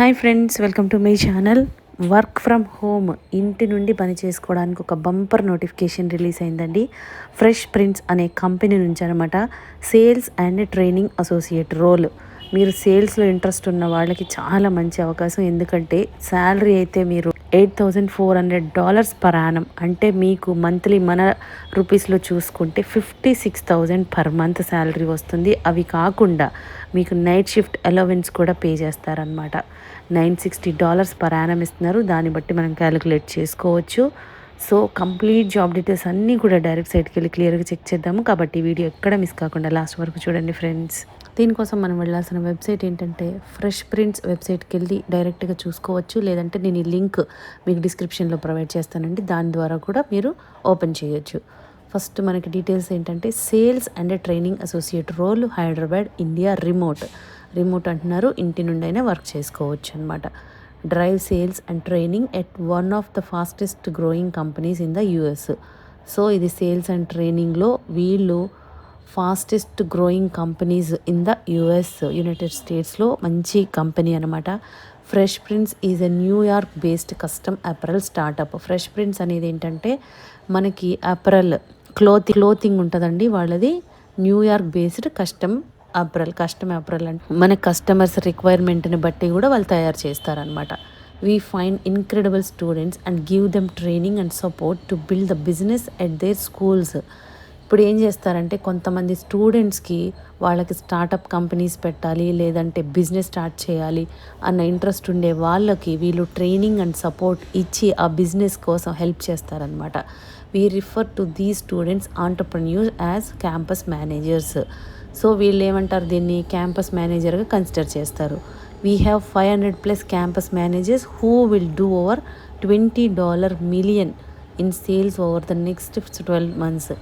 Hi friends welcome to my channel. Work from home ఇంటి నుండి పని చేసుకోవడానికి ఒక బంపర్ నోటిఫికేషన్ రిలీజ్ అయిందండి. ఫ్రెష్ ప్రింట్స్ అనే కంపెనీ నుంచి అనమాట sales and training associate role. మీరు సేల్స్లో ఇంట్రెస్ట్ ఉన్న వాళ్ళకి చాలా మంచి అవకాశం. ఎందుకంటే శాలరీ అయితే మీరు eight thousand four hundred dollars per annum. అంటే మీకు మంత్లీ మన రూపీస్లో చూసుకుంటే fifty six thousand per month salary వస్తుంది. అవి కాకుండా మీకు నైట్ షిఫ్ట్ అలవెన్స్ కూడా పే చేస్తారనమాట nine sixty dollars per annum ఇస్తున్నారు. దాన్ని బట్టి మనం క్యాలిక్యులేట్ చేసుకోవచ్చు. సో కంప్లీట్ జాబ్ డీటెయిల్స్ అన్నీ కూడా డైరెక్ట్ సైట్కి వెళ్ళి క్లియర్గా చెక్ చేద్దాము కాబట్టి వీడియో ఎక్కడ మిస్ కాకుండా లాస్ట్ వరకు చూడండి ఫ్రెండ్స్. దీనికోసం మనం వెళ్ళాల్సిన వెబ్సైట్ ఏంటంటే ఫ్రెష్ ప్రింట్స్ వెబ్సైట్కి వెళ్ళి డైరెక్ట్గా చూసుకోవచ్చు. లేదంటే నేను ఈ లింక్ మీకు డిస్క్రిప్షన్లో ప్రొవైడ్ చేస్తానండి. దాని ద్వారా కూడా మీరు ఓపెన్ చేయొచ్చు. ఫస్ట్ మనకి డీటెయిల్స్ ఏంటంటే sales and training associate role Hyderabad India remote. Remote అంటున్నారు. ఇంటి నుండి అయినా వర్క్ చేసుకోవచ్చు అనమాట drive sales and training at one of the fastest growing companies in the US so ఇది సేల్స్ అండ్ ట్రైనింగ్లో వీళ్ళు fastest growing companies in the US united స్టేట్స్లో మంచి కంపెనీ అనమాట fresh prints is a New York based custom apparel startup fresh prints అనేది ఏంటంటే మనకి apparel cloth clothing ఉంటుందండి. వాళ్ళది New York based custom apparel custom apparel అంటే మన కస్టమర్స్ రిక్వైర్మెంట్ని బట్టి కూడా వాళ్ళు తయారు చేస్తారనమాట we find incredible students and give them training and support to build the business at their schools ఇప్పుడు ఏం చేస్తారంటే కొంతమంది స్టూడెంట్స్కి వాళ్ళకి స్టార్టప్ కంపెనీస్ పెట్టాలి లేదంటే బిజినెస్ స్టార్ట్ చేయాలి అన్న ఇంట్రెస్ట్ ఉండే వాళ్ళకి వీళ్ళు ట్రైనింగ్ అండ్ సపోర్ట్ ఇచ్చి ఆ బిజినెస్ కోసం హెల్ప్ చేస్తారనమాట we refer to the students entrepreneur as campus managers so వీళ్ళు ఏమంటారు దీన్ని క్యాంపస్ మేనేజర్గా కన్సిడర్ చేస్తారు. We have five hundred plus campus managers who will do over twenty dollar million in sales over the next twelve months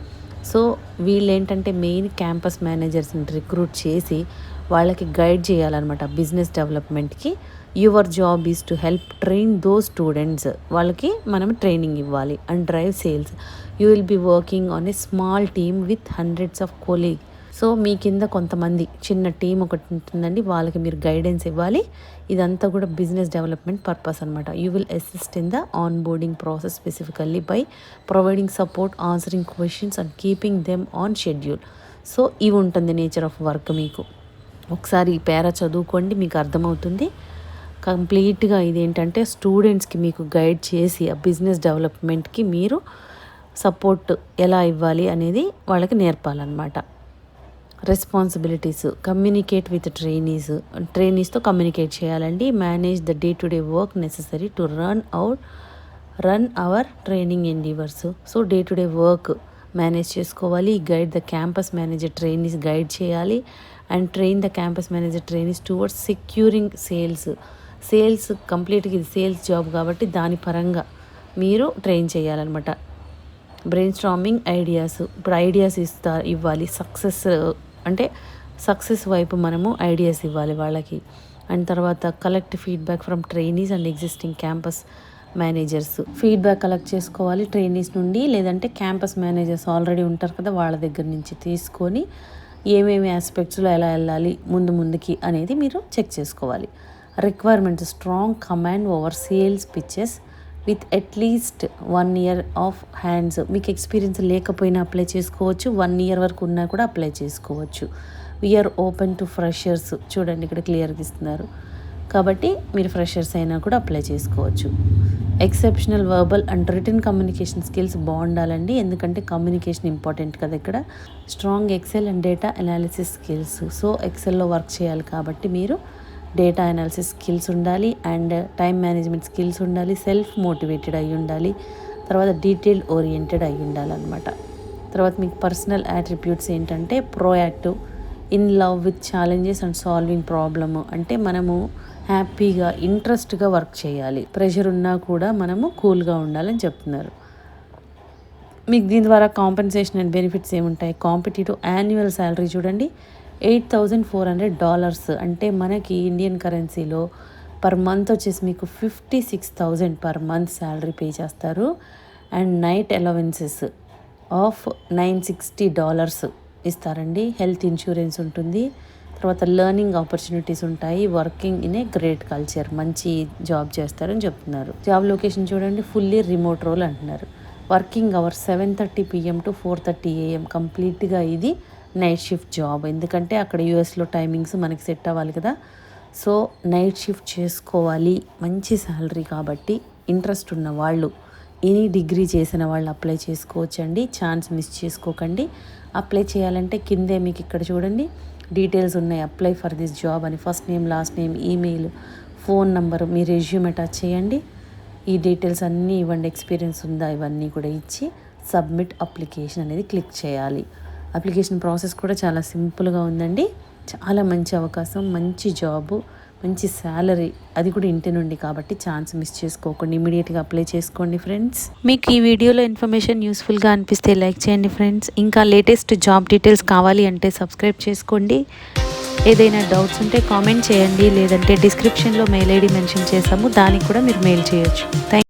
so వీళ్ళు ఏంటంటే main campus మేనేజర్స్ని recruit చేసి వాళ్ళకి guide చేయాలన్నమాట బిజినెస్ డెవలప్మెంట్కి your job is to help train those students వాళ్ళకి మనం training ఇవ్వాలి and drive sales you will be working on a small team with hundreds of colleague so మీ కింద కొంతమంది చిన్న టీం ఒకటి ఉంటుందండి వాళ్ళకి మీరు గైడెన్స్ ఇవ్వాలి. ఇదంతా కూడా బిజినెస్ డెవలప్మెంట్ పర్పస్ అనమాట you will assist in the on boarding process specifically by providing support answering questions and keeping them on schedule so ఇవి ఉంటుంది నేచర్ ఆఫ్ వర్క్ మీకు. ఒకసారి ఈ పేర చదువుకోండి మీకు అర్థమవుతుంది. కంప్లీట్గా ఇదేంటంటే స్టూడెంట్స్కి మీకు గైడ్ చేసి ఆ బిజినెస్ డెవలప్మెంట్కి మీరు సపోర్ట్ ఎలా ఇవ్వాలి అనేది వాళ్ళకి నేర్పాలన్నమాట. రెస్పాన్సిబిలిటీస్ కమ్యూనికేట్ విత్ ట్రైనీస్ ట్రైనీస్తో కమ్యూనికేట్ చేయాలండి. Manage the day to day work necessary to run out run our training endeavours so day to day work manage చేసుకోవాలి. Guide the campus manager trainees guide చేయాలి. And train the campus manager trainees towards securing sales sales కంప్లీట్గా ఇది sales job కాబట్టి దాని పరంగా మీరు train చేయాలన్నమాట. Brain storming ideas ఇప్పుడు ఐడియాస్ ఇస్తా ఇవ్వాలి. సక్సెస్ అంటే సక్సెస్ వైపు మనము ఐడియాస్ ఇవ్వాలి వాళ్ళకి. అండ్ తర్వాత collect feedback from trainees and existing campus managers. Feedback collect చేసుకోవాలి ట్రైనీస్ నుండి లేదంటే క్యాంపస్ మేనేజర్స్ ఆల్రెడీ ఉంటారు కదా వాళ్ళ దగ్గర నుంచి తీసుకొని ఏమేమి ఆస్పెక్ట్స్లో ఎలా వెళ్ళాలి ముందు ముందుకి అనేది మీరు చెక్ చేసుకోవాలి. Requirements strong command over sales pitches with at least one year of hands. మీకు ఎక్స్పీరియన్స్ లేకపోయినా అప్లై చేసుకోవచ్చు. వన్ ఇయర్ వరకు ఉన్నా కూడా అప్లై చేసుకోవచ్చు. వీఆర్ ఓపెన్ టు ఫ్రెషర్స్ చూడండి ఇక్కడ క్లియర్గా ఇస్తున్నారు. కాబట్టి మీరు ఫ్రెషర్స్ అయినా కూడా అప్లై చేసుకోవచ్చు. Exceptional verbal and written communication skills బాగుండాలండి. ఎందుకంటే కమ్యూనికేషన్ ఇంపార్టెంట్ కదా ఇక్కడ. Strong Excel and data analysis skills so ఎక్సెల్లో work చేయాలి కాబట్టి మీరు డేటా అనాలిసిస్ స్కిల్స్ ఉండాలి అండ్ టైం మేనేజ్మెంట్ స్కిల్స్ ఉండాలి సెల్ఫ్ మోటివేటెడ్ అయి ఉండాలి తర్వాత డీటెయిల్ ఓరియంటెడ్ అయి ఉండాలన్నమాట. తర్వాత మీకు పర్సనల్ యాట్రిబ్యూట్స్ ఏంటంటే proactive in love with challenges and solving problem అంటే మనము హ్యాపీగా ఇంట్రెస్ట్గా వర్క్ చేయాలి. ప్రెషర్ ఉన్నా కూడా మనము కూల్గా ఉండాలని చెప్తున్నారు. మీకు దీని ద్వారా కాంపెన్సేషన్ అండ్ బెనిఫిట్స్ ఏముంటాయి? కాంపిటేటివ్ యాన్యువల్ శాలరీ చూడండి. Eight thousand four hundred dollars అంటే మనకి ఇండియన్ కరెన్సీలో పర్ మంత్ వచ్చేసి మీకు fifty six thousand per month salary pay చేస్తారు. And night allowances of nine sixty dollars ఇస్తారండి. హెల్త్ ఇన్సూరెన్స్ ఉంటుంది. తర్వాత లెర్నింగ్ ఆపర్చునిటీస్ ఉంటాయి. Working in a great culture మంచి జాబ్ చేస్తారని చెప్తున్నారు. జాబ్ లొకేషన్ చూడండి. ఫుల్లీ రిమోట్ రోల్ అంటున్నారు. Working hour seven thirty PM to four thirty AM కంప్లీట్గా ఇది నైట్ షిఫ్ట్ జాబ్. ఎందుకంటే అక్కడ యూఎస్లో టైమింగ్స్ మనకి సెట్ అవ్వాలి కదా. సో నైట్ షిఫ్ట్ చేసుకోవాలి. మంచి శాలరీ కాబట్టి ఇంట్రెస్ట్ ఉన్న వాళ్ళు ఎనీ డిగ్రీ చేసిన వాళ్ళు అప్లై చేసుకోవచ్చండి. ఛాన్స్ మిస్ చేసుకోకండి. అప్లై చేయాలంటే కిందే మీకు ఇక్కడ చూడండి. డీటెయిల్స్ ఉన్నాయి. అప్లై ఫర్ దిస్ జాబ్ అని first name last name email phone number మీ రెజ్యూమ్ అటాచ్ చేయండి. ఈ డీటెయిల్స్ అన్నీ ఇవ్వండి. ఎక్స్పీరియన్స్ ఉందా? ఇవన్నీ కూడా ఇచ్చి సబ్మిట్ అప్లికేషన్ అనేది క్లిక్ చేయాలి. అప్లికేషన్ ప్రాసెస్ కూడా చాలా సింపుల్గా ఉందండి. చాలా మంచి అవకాశం మంచి జాబు మంచి శాలరీ అది కూడా ఇంటి నుండి కాబట్టి ఛాన్స్ మిస్ చేసుకోకండి. ఇమీడియట్గా అప్లై చేసుకోండి ఫ్రెండ్స్. మీకు ఈ వీడియోలో ఇన్ఫర్మేషన్ యూస్ఫుల్గా అనిపిస్తే లైక్ చేయండి ఫ్రెండ్స్. ఇంకా లేటెస్ట్ జాబ్ డీటెయిల్స్ కావాలి అంటే సబ్స్క్రైబ్ చేసుకోండి. ఏదైనా డౌట్స్ ఉంటే కామెంట్ చేయండి. లేదంటే డిస్క్రిప్షన్లో మెయిల్ ఐడి మెన్షన్ చేసాము దానికి కూడా మీరు మెయిల్ చేయొచ్చు. థ్యాంక్